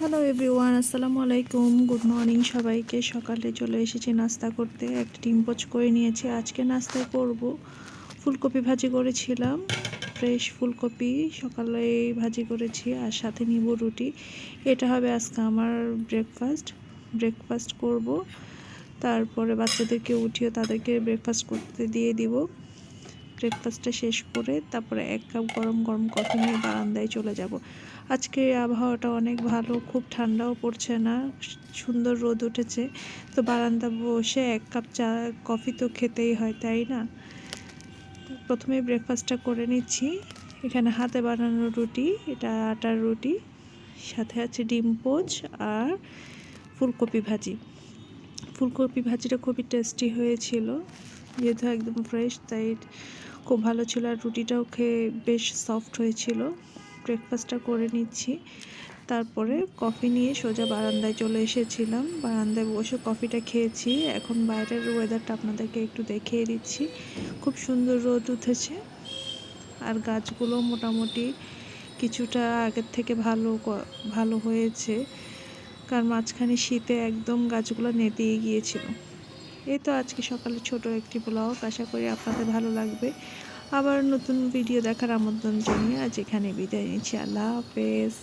Hello everyone আসসালামু আলাইকুম good morning সবাইকে। সকালে চলে এসেছি নাস্তা করতে। একটা ডিম পোচ করে নিয়েছি। আজকে নাস্তায় করব। ফুলকপি ভাজি করেছিলাম। ফ্রেশ ফুলকপি। সকালে ভাজি করেছি আর সাথে নিব রুটি। এটা হবে আজকে আমার ব্রেকফাস্ট ব্রেকফাস্ট করব। তারপরে বাচ্চাদেরকে উঠিয়ে তাদেরকে ব্রেকফাস্ট করতে দিয়ে দিব। ব্রেকফাস্টটা শেষ করে তারপরে এক কাপ গরম গরম কফি নিয়ে বারান্দায় চলে যাব। আজকে আবহাওয়াটা অনেক ভালো, খুব ঠান্ডাও পড়ছে না, সুন্দর রোদ উঠেছে। তো বারান্দা বসে এক কাপ চা কফি তো খেতেই হয়, তাই না? প্রথমে ব্রেকফাস্টটা করে নিচ্ছি। এখানে হাতে বানানো রুটি, এটা আটার রুটি, সাথে আছে ডিম পোচ আর ফুলকপি ভাজি। ফুলকপি ভাজিটা খুবই টেস্টি হয়েছিল। যেহেতু একদম ফ্রেশ তাই খুব ভালো ছিল। আর রুটিটাও খেয়ে বেশ সফট হয়েছিল। ব্রেকফাস্টটা করে নিচ্ছি। তারপরে কফি নিয়ে সোজা বারান্দায় চলে এসেছিলাম। বারান্দায় বসে কফিটা খেয়েছি। এখন বাইরের ওয়েদারটা আপনাদেরকে একটু দেখিয়ে দিচ্ছি। খুব সুন্দর রোদ উঠেছে। আর গাছগুলো মোটামুটি কিছুটা আগের থেকে ভালো ভালো হয়েছে। কারণ মাঝখানে শীতে একদম গাছগুলো নেতিয়ে গিয়েছিল। এই তো আজকে সকালে ছোট একটি ব্লগ আশা করি আপনাদের ভালো লাগবে। আবার নতুন ভিডিও দেখার আমন্ত্রণ জানিয়ে আজ এখানে বিদায় নিচ্ছি। আল্লাহ হাফেজ।